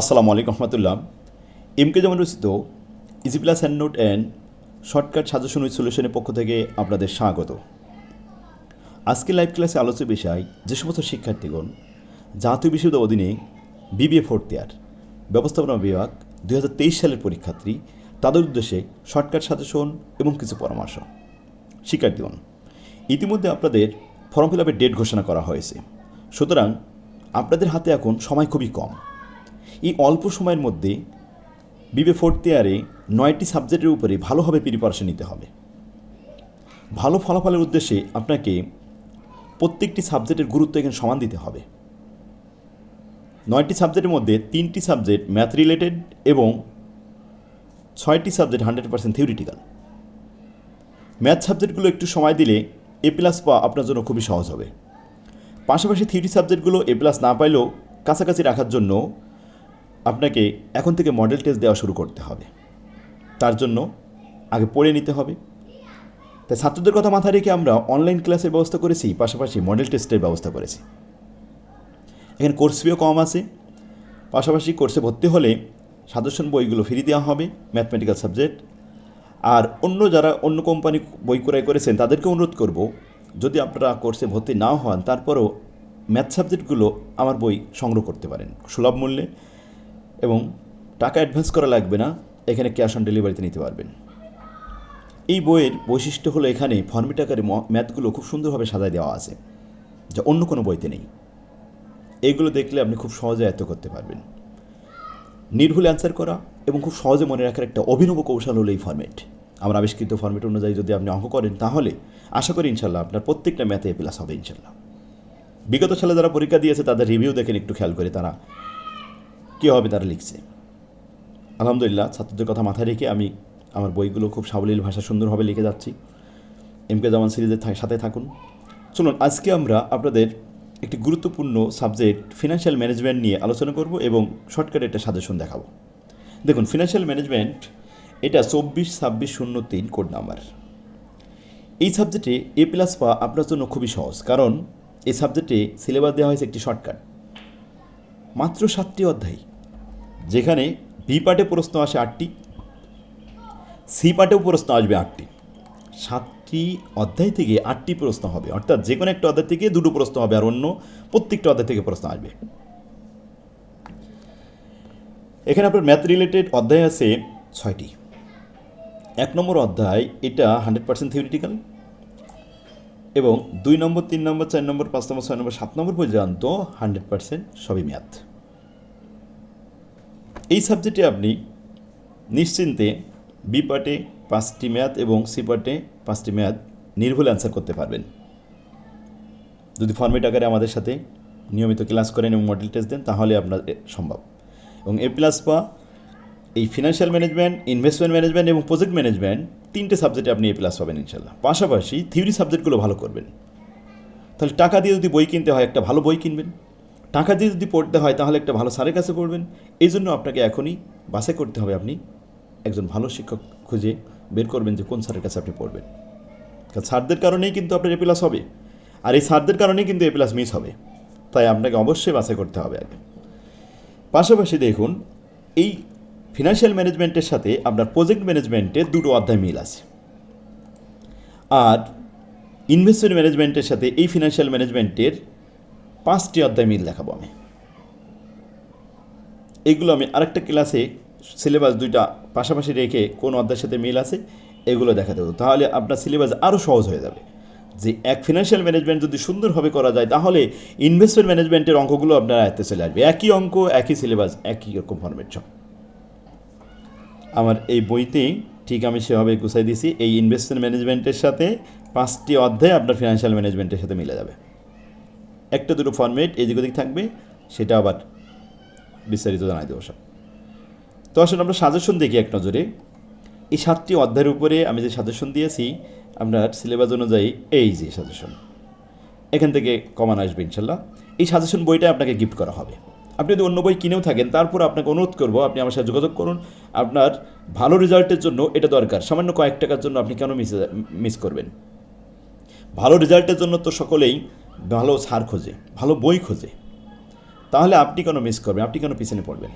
আসসালামু আলাইকুম রহমতুল্লাহ। এমকে যেমন রচিত easy plus hand note and shortcut suggestion with সলিউশনের পক্ষ থেকে আপনাদের স্বাগত। আজকে লাইভ ক্লাসে আলোচ্য বিষয়, যে সমস্ত শিক্ষার্থীগণ জাতীয় বিশ্ববিদ্যালয় অধীনে বিবিএ ফোর্থ ইয়ার ব্যবস্থাপনা বিভাগ দু হাজার তেইশ সালের পরীক্ষার্থী, তাদের উদ্দেশ্যে শর্টকাট সাজেশন এবং কিছু পরামর্শ। শিক্ষার্থীগণ, ইতিমধ্যে আপনাদের ফর্ম ফিল আপের ডেট ঘোষণা করা হয়েছে। সুতরাং আপনাদের হাতে এখন সময় খুবই কম। এই অল্প সময়ের মধ্যে বিবে ফোর্থ ইয়ারে নয়টি সাবজেক্টের উপরে ভালোভাবে প্রিপারেশন নিতে হবে। ভালো ফলাফলের উদ্দেশ্যে আপনাকে প্রত্যেকটি সাবজেক্টের গুরুত্ব এখানে সমান দিতে হবে। নয়টি সাবজেক্টের মধ্যে তিনটি সাবজেক্ট ম্যাথ রিলেটেড এবং ছয়টি subject hundred percent theoretical. Math সাবজেক্টগুলো একটু সময় দিলে এ প্লাস পাওয়া আপনার জন্য খুবই সহজ হবে। পাশাপাশি থিওরি সাবজেক্টগুলো এ প্লাস না পাইলেও কাছাকাছি রাখার জন্য আপনাকে এখন থেকে মডেল টেস্ট দেওয়া শুরু করতে হবে। তার জন্য আগে পড়ে নিতে হবে। তাই ছাত্রদের কথা মাথায় রেখে আমরা অনলাইন ক্লাসের ব্যবস্থা করেছি, পাশাপাশি মডেল টেস্টের ব্যবস্থা করেছি। এখানে কোর্স ফিও কম আছে। পাশাপাশি কোর্সে ভর্তি হলে সাজেশন বইগুলো ফ্রি দেওয়া হবে ম্যাথমেটিক্যাল সাবজেক্ট আর অন্য যারা অন্য কোম্পানি বই ক্রয় করেছেন, তাদেরকে অনুরোধ করব, যদি আপনারা কোর্সে ভর্তি নাও হন, তারপরও ম্যাথ সাবজেক্টগুলো আমার বই সংগ্রহ করতে পারেন। সুলভ মূল্যে। এবং টাকা অ্যাডভান্স করা লাগবে না, এখানে ক্যাশ অন ডেলিভারিতে নিতে পারবেন। এই বইয়ের বৈশিষ্ট্য হলো এখানে ফর্মেট আকারে ম্যাথগুলো খুব সুন্দরভাবে সাজায় দেওয়া আছে, যা অন্য কোনো বইতে নেই। এইগুলো দেখলে আপনি খুব সহজে আয়ত্ত করতে পারবেন। নির্ভুল অ্যান্সার করা এবং খুব সহজে মনে রাখার একটা অভিনব কৌশল হলো এই ফর্মেট আমার আবিষ্কৃত ফর্মেট অনুযায়ী যদি আপনি অঙ্ক করেন, তাহলে আশা করি ইনশাল্লাহ আপনার প্রত্যেকটা ম্যাথে প্লাস হবে ইনশাল্লাহ। বিগত সালে যারা পরীক্ষা দিয়েছে, তাদের রিভিউ দেখেন একটু খেয়াল করে তারা কীভাবে তারা লিখছে। আলহামদুলিল্লাহ, ছাত্রদের কথা মাথায় রেখে আমি আমার বইগুলো খুব সাবলীল ভাষা সুন্দরভাবে লিখে যাচ্ছি। এম কে জামান সিরিজের সাথে থাকুন। চলুন, আজকে আমরা আপনাদের একটি গুরুত্বপূর্ণ সাবজেক্ট ফিনান্সিয়াল ম্যানেজমেন্ট নিয়ে আলোচনা করব এবং শর্টকাটে একটা সাজেশন দেখাবো। দেখুন ফিনান্সিয়াল ম্যানেজমেন্ট এটা চব্বিশ ছাব্বিশ শূন্য তিন কোড নাম্বার এই সাবজেক্টে এ প্লাস পাওয়া আপনার জন্য খুবই সহজ, কারণ এই সাবজেক্টে সিলেবাস দেওয়া হয়েছে একটি শর্টকাট মাত্র সাতটি অধ্যায় যেখানে বি পার্টে প্রশ্ন আসে আটটি সি পার্টেও প্রশ্ন আসবে আটটি। সাতটি অধ্যায় থেকে আটটি প্রশ্ন হবে। অর্থাৎ যে কোনো একটা অধ্যায় থেকে দুটো প্রশ্ন হবে আর অন্য প্রত্যেকটা অধ্যায় থেকে প্রশ্ন আসবে। এখানে আপনার ম্যাথ রিলেটেড অধ্যায় আছে ছয়টি। এক নম্বর অধ্যায় এটা হান্ড্রেড পার্সেন্ট থিওরিটিক্যাল এবং দুই নম্বর, তিন নম্বর, চার নম্বর, পাঁচ নম্বর, ছয় নম্বর, সাত নম্বর পর্যন্ত হান্ড্রেড পার্সেন্ট সবই ম্যাথ এই সাবজেক্টে আপনি নিশ্চিন্তে বি পার্টে পাঁচটি ম্যাথ এবং সি পার্টে পাঁচটি ম্যাথ নির্ভুল অ্যান্সার করতে পারবেন। যদি ফর্মেট আকারে আমাদের সাথে নিয়মিত ক্লাস করেন এবং মডেল টেস্ট দেন, তাহলে আপনার সম্ভব। এবং এ প্লাস পা এই ফিনান্সিয়াল ম্যানেজমেন্ট ইনভেস্টমেন্ট ম্যানেজমেন্ট এবং প্রজেক্ট ম্যানেজমেন্ট তিনটে সাবজেক্টে আপনি এ প্লাস পাবেন ইনশাল্লাহ পাশাপাশি থিওরি সাবজেক্টগুলো ভালো করবেন। তাহলে টাকা দিয়ে যদি বই কিনতে হয়, একটা ভালো বই কিনবেন। টাকা দিয়ে যদি পড়তে হয়, তাহলে একটা ভালো স্যারের কাছে পড়বেন। এই জন্য আপনাকে এখনই বাসে করতে হবে। আপনি একজন ভালো শিক্ষক খুঁজে বের করবেন যে কোন স্যারের কাছে আপনি পড়বেন। কারণ স্যারদের কারণেই কিন্তু আপনার এ প্লাস হবে। আর এই স্যারদের কারণেই কিন্তু এ প্লাস মিস হবে। তাই আপনাকে অবশ্যই বাসে করতে হবে আগে। পাশাপাশি দেখুন, এই ফিনান্সিয়াল ম্যানেজমেন্টের সাথে আপনার প্রজেক্ট ম্যানেজমেন্টের দুটো অধ্যায় মিল আছে। আর ইনভেস্টমেন্ট ম্যানেজমেন্টের সাথে এই ফিনান্সিয়াল ম্যানেজমেন্টের পাঁচটি অধ্যায় মিল দেখাবো আমি। এগুলো আমি আরেকটা ক্লাসে সিলেবাস দুইটা পাশাপাশি রেখে কোন অধ্যায়ের সাথে মিল আছে, এগুলো দেখা দেবো। তাহলে আপনার সিলেবাস আরও সহজ হয়ে যাবে। যে এক ফিনান্সিয়াল ম্যানেজমেন্ট যদি সুন্দরভাবে করা যায়, তাহলে ইনভেস্টমেন্ট ম্যানেজমেন্টের অঙ্কগুলো আপনার আয়ত্তে চলে আসবে। একই অঙ্ক, একই সিলেবাস একই রকম ফর্মেট সব। আমার এই বইতে ঠিক আমি সেভাবে গুছাই দিয়েছি। এই ইনভেস্টমেন্ট ম্যানেজমেন্টের সাথে পাঁচটি অধ্যায় আপনার ফিনান্সিয়াল ম্যানেজমেন্টের সাথে মিলে যাবে। একটা দুটো ফর্মেট এদিক ওদিক থাকবে, সেটা আবার বিস্তারিত জানাই দেবো সব। তো আসলে আমরা সাজেশন দেখি এক নজরে। এই সাতটি অধ্যায়ের উপরে আমি যে সাজেশন দিয়েছি আপনার সিলেবাস অনুযায়ী এই যে সাজেশন, এখান থেকে কমান আসবে ইনশাল্লাহ। এই সাজেশন বইটা আপনাকে গিফট করা হবে। আপনি যদি অন্য বই কিনেও থাকেন, তারপর আপনাকে অনুরোধ করব, আপনি আমার সাথে যোগাযোগ করুন। আপনার ভালো রেজাল্টের জন্য এটা দরকার। সামান্য কয়েক টাকার জন্য আপনি কেন মিস মিস করবেন? ভালো রেজাল্টের জন্য তো সকলেই ভালো সার খোঁজে, ভালো বই খোঁজে, তাহলে আপনি কেন মিস করবেন? আপনি কেন পিছনে পড়বেন?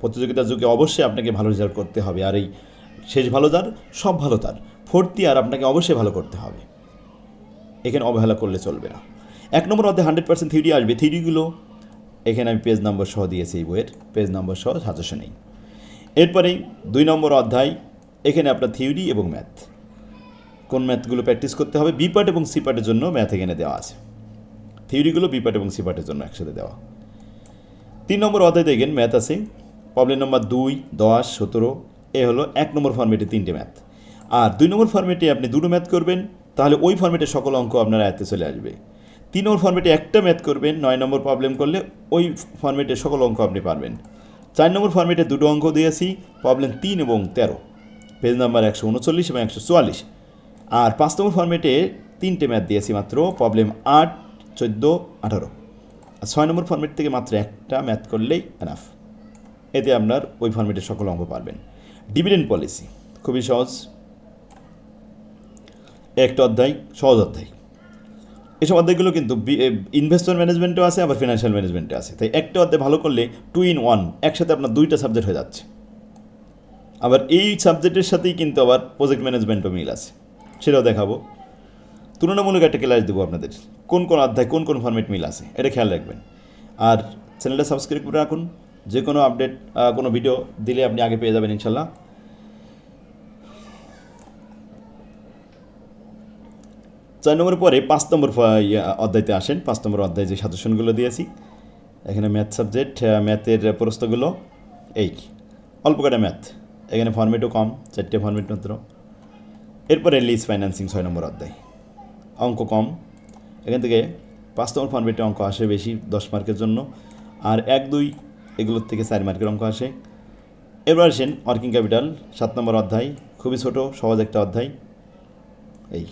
প্রতিযোগিতার যুগে অবশ্যই আপনাকে ভালো রেজাল্ট করতে হবে, আর এই শেষ ভালো তার সব ভালো তার। ফোর্থ ইয়ার আপনাকে অবশ্যই ভালো করতে হবে। এখানে অবহেলা করলে চলবে না। এক নম্বর অধ্যায় হান্ড্রেড পার্সেন্ট থিওরি আসবে। থিওরিগুলো এখানে আমি পেজ নম্বর সহ দিয়েছি এই বইয়ের পেজ নম্বর সহ সাজেশন নেই এরপরেই দুই নম্বর অধ্যায়, এখানে আপনার থিওরি এবং ম্যাথ কোন ম্যাথগুলো প্র্যাকটিস করতে হবে? বি পার্ট এবং সি পার্টের জন্য ম্যাথ এখানে দেওয়া আছে। থিওরিগুলো বি পার্ট এবং সি পার্টের জন্য একসাথে দেওয়া। তিন নম্বর অধ্যায় দেখেন, ম্যাথ আছে। প্রবলেম নম্বর দুই, দশ, সতেরো, এ হলো এক নম্বর ফর্মেটে তিনটে ম্যাথ। আর দুই নম্বর ফর্মেটে আপনি দুটো ম্যাথ করবেন, তাহলে ওই ফর্মেটে সকল অঙ্ক আপনার আয়ত্তে চলে আসবে। তিন নম্বর ফর্মেটে একটা ম্যাথ করবেন, নয় নম্বর প্রবলেম করলে ওই ফর্মেটে সকল অঙ্ক আপনি পারবেন। চার নম্বর ফর্মেটে দুটো অঙ্ক দিয়েছি, প্রবলেম তিন এবং তেরো। পেজ নাম্বার একশো উনচল্লিশ এবং একশো চুয়াল্লিশ। আর পাঁচ নম্বর ফর্মেটে তিনটে ম্যাথ দিয়েছি মাত্র প্রবলেম আট, চোদ্দ, আঠারো। আর ছয় নম্বর ফর্মেট থেকে মাত্র একটা ম্যাথ করলেই এনাফ এতে আপনার ওই ফর্মেটের সকল অঙ্ক পারবেন। ডিভিডেন্ড পলিসি খুবই সহজ। একটা অধ্যায়, সহজ অধ্যায়। এসব অধ্যায়গুলো কিন্তু ইনভেস্টমেন্ট ম্যানেজমেন্টও আছে, আবার ফিনান্সিয়াল ম্যানেজমেন্টে আছে। তাই একটা অধ্যায় ভালো করলে টু ইন ওয়ান একসাথে আপনার দুইটা সাবজেক্ট হয়ে যাচ্ছে। আবার এই সাবজেক্টের সাথেই কিন্তু আবার প্রজেক্ট ম্যানেজমেন্টও মিল আছে। সেটাও দেখাবো। তুলনামূলক একটা ক্লাস দেবো আপনাদের। কোন কোন অধ্যায়, কোন কোন ফর্মেট মিল আছে, এটা খেয়াল রাখবেন। আর চ্যানেলটা সাবস্ক্রাইব করে রাখুন। যে কোনো আপডেট কোনো ভিডিও দিলে আপনি আগে পেয়ে যাবেন ইনশাল্লাহ। চার নম্বর পরে পাঁচ নম্বর অধ্যায়তে আসেন। পাঁচ নম্বর অধ্যায় যে সাজেশনগুলো দিয়েছি, এখানে ম্যাথ সাবজেক্ট ম্যাথের প্রশ্নগুলো, এই, অল্প কটা ম্যাথ এখানে ফর্মেটও কম, চারটে ফর্মেট মাত্র। এরপরে লিজ ফাইন্যান্সিং ছয় নম্বর অধ্যায়। অঙ্ক কম। এখান থেকে পাঁচ নম্বর ফর্মেটে অঙ্ক আসে বেশি, দশ মার্কের জন্য। আর এক, দুই, এগুলোর থেকে চার মার্কের অঙ্ক আসে। এবার আসেন ওয়ার্কিং ক্যাপিটাল সাত নম্বর অধ্যায়। খুবই ছোট, সহজ একটা অধ্যায়। এই।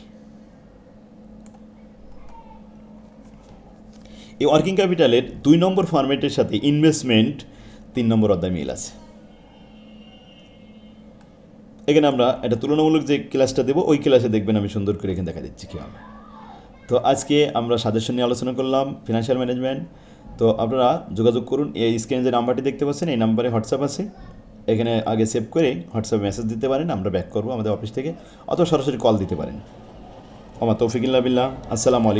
এই ওয়ার্কিং ক্যাপিটালের দুই নম্বর ফরম্যাটের সাথে ইনভেস্টমেন্ট তিন নম্বর অধ্যায় মিল আছে। এখানে আমরা একটা তুলনামূলক যে ক্লাসটা দেবো, ওই ক্লাসে দেখবেন আমি সুন্দর করে এখানে দেখা দিচ্ছি কীভাবে। তো আজকে আমরা সাজেশন নিয়ে আলোচনা করলাম ফিনান্সিয়াল ম্যানেজমেন্ট তো আপনারা যোগাযোগ করুন, এই স্ক্রিনে যে নাম্বারটি দেখতে পাচ্ছেন, এই নাম্বারে হোয়াটসঅ্যাপ আছে। এখানে আগে সেভ করে হোয়াটসঅ্যাপ মেসেজ দিতে পারেন, আমরা ব্যাক করব আমাদের অফিস থেকে, অথবা সরাসরি কল দিতে পারেন। আমার তৌফিকুল্লাহ বিল্লাহ, আসসালামু আলাইকুম।